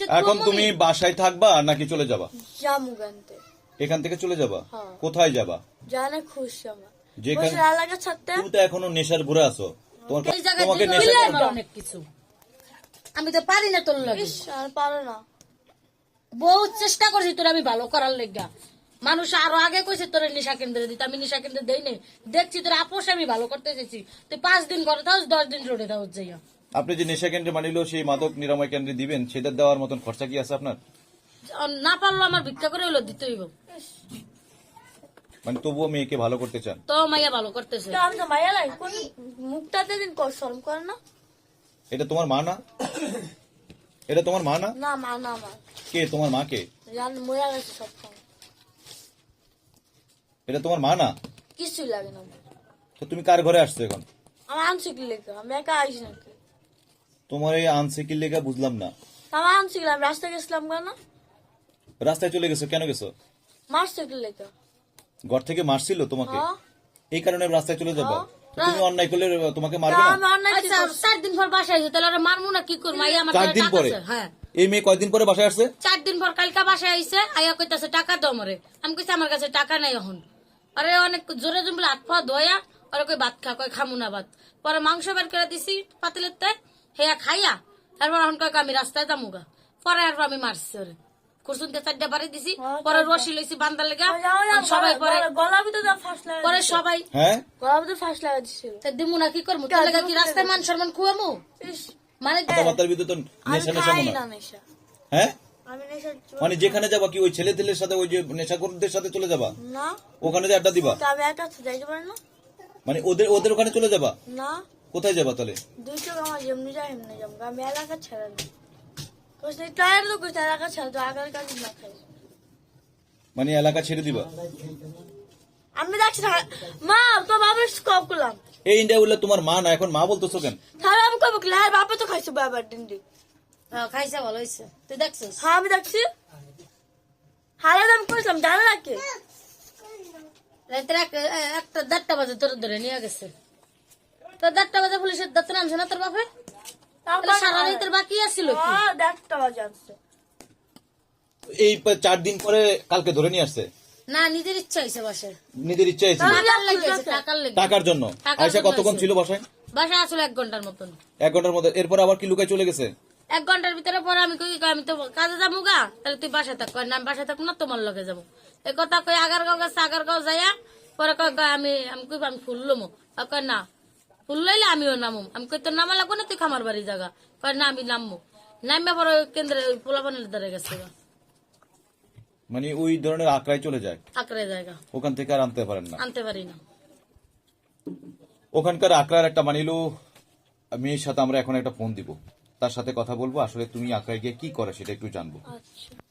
এখন তুমি বাসায় থাকবা নাকি চলে যাবা? এখান থেকে চলে যাবা? হ্যাঁ। কোথায় যাবা? জানে খুশি আমার। যেখানে- এলাকা ছাড়তে তুমি তো এখনও নেশার ঘুরে আছো। তোমার তোমাকে নেশা অনেক কিছু। আমি তো পারি না তোর লাগে। আর পারে না। বহুত চেষ্টা করছি তোর আমি ভালো করার লেগা। মানুষ আরও আগে কইছে তোর নিশা কেন্দ্রে দিতে আমি নিশা কেন্দ্রে দেই নাই। দেখছি তোর আপোষ আমি ভালো করতে চাইছি। তুই পাঁচ দিন করে থাও দশ দিন রোডে থাও যাইয়া। আপনি যে নেশা কেন্দ্রে মানিল সেই মাদক নিরাময় কেন্দ্রে দিবেন সেটা দেওয়ার মতন খরচা কি আছে আপনার? না পারল আমার ভিক্ষা করে হইল দিতে হইব। মানে তবুও মেয়েকে ভালো করতে চান? তো মাইয়া ভালো করতেছে। তো আমি তো মাইয়া লাগে কোন মুখটাতে দিন কর শরম করে না। এটা তোমার মা না? এটা তোমার মা না? না মা না আমার। কে তোমার মা কে জান মরে গেছে সব এটা তোমার মা না? কিছুই লাগে না তো তুমি কার ঘরে আসছো এখন? আমার আনসিক লেখা আমি একা আইসি নাকি? তোমার এই আনসিকির লেগা বুঝলাম না। আমার আনসিক আমি রাস্তায় গেছিলাম কেন? রাস্তায় চলে গেছো কেন গেছো? মারসিক লেখা ঘর থেকে মারছিল তোমাকে? হ্যাঁ। এই কারণে রাস্তায় চলে যাবা? তো তুমি অন্যায় করলে তোমাকে মারবে না? আমি অন্যায় কি আচ্ছা করছি? চার দিন পর বাসায় আইছে তাহলে ওরা মারমু না কি করব মাইয়া আমার চার দিন টাকা পরে? আছে, হ্যাঁ। এই মেয়ে কয়দিন পরে বাসায় আসছে? চার দিন পর কালকা বাসায় আইছে আইয়া কইতাছে টাকা দাও মরে আমি কইছি আমার কাছে টাকা নাই এখন। আরে অনেক জোরে জমলে হাত পা ধোয়া ওরা কই ভাত খা কই খামু না ভাত। পরে মাংস বের করে দিছি পাতিলের তে হেয়া খাইয়া তারপর এখন কয় আমি রাস্তায় যামুগা। পরে আর আমি মারছি ওরে। কুরসুনতে চারটা বাড়ি দিছি পরে রশি লইছি বান্দার লেগা। সবাই পরে গলা- গলার ভিতরে ফাঁস লাগা পরে সবাই হ্যাঁ? ভিতরে ফাঁস লাগা দিছিল তা দিমু না কি করব তোর লেগা কি রাস্তায় মান সম্মান খুয়ামু? মানে কথাবার্তার ভিতরে তো নেশা নেশা মনে না হয়। মানে যেখানে যাবা কি ওই ছেলে ছেলের সাথে ওই যে নেশা নেশাখোরদের সাথে চলে যাবা? না। ওখানে যে আড্ডা দিবা? আমি একা যাইতে পারি না। মানে ওদের ওদের ওখানে চলে যাবা? না। কোথায় যাবা তাহলে? দুই চোখ আমার যেমনি যায় এমনি যাব। আমি এলাকা ছেড়ে না কোথায় টায়ার তো কোথায় এলাকা ছেড়ে আগার কাছে না খাই। মানে এলাকা ছেড়ে দিবা? আমি দেখছি মা তো বাবার স্কপ করলাম। এই ইন্ডিয়া বললে তোমার মা না এখন মা বলতেছো কেন? তাহলে আমি কবে কি হ্যাঁ বাপে তো খাইছো বাবার দিন দিন হ্যাঁ, খাইছে ভালো হয়েছে তুই দেখছিস? হ্যাঁ আমি দেখছি। হারাদ আমি করেছিলাম জানো কে? রাতের এক- একটা দেড়টা বাজে তোর ধরে নিয়ে গেছে। তো দেড়টা বাজে পুলিশের দাঁত নামছে না তোর বাপে? সারা রাতের বাকি আছিল কি? হ্যাঁ বাজে আসছে এই চার দিন পরে কালকে ধরে নিয়ে আসছে? না নিজের ইচ্ছা হয়েছে বাসে। নিজের ইচ্ছা হয়েছে, টাকার জন্য আয়সা কতক্ষণ ছিল বাসায়? বাসায় আসলে এক ঘণ্টার মতন। এক ঘণ্টার মধ্যে। এরপর আবার কি লুকায় চলে গেছে? এক ঘণ্টার ভিতরে পরে আমি কই আমি তো কাজে যাব গা। তাহলে তুই বাসায় থাক। না আমি বাসায় থাকব না তোমার লগে যাব। এ কথা কই আগারগাঁও গেছে আগারগাঁও যাইয়া পরে কয় আমি আমি কই আমি ফুল লমো। আর কয় না ফুল লইলে আমিও নামো। আমি কই তোর নামা লাগবো না তুই খামার বাড়ি জায়গা কয় না আমি নামবো। নামবে পরে কেন্দ্রে পোলাপানের দ্বারা গেছে মানে ওই ধরনের আঁকড়ায় চলে যায়? আঁকড়ে জায়গা ওখান থেকে আর আনতে পারেন না? আনতে পারি না। ওখানকার আঁকড়ার একটা মানিলো মেয়ের সাথে আমরা এখন একটা ফোন দিব। তার সাথে কথা বলব। আসলে তুমি আঁকড়ায় গিয়ে কি করে সেটা একটু জানব। আচ্ছা।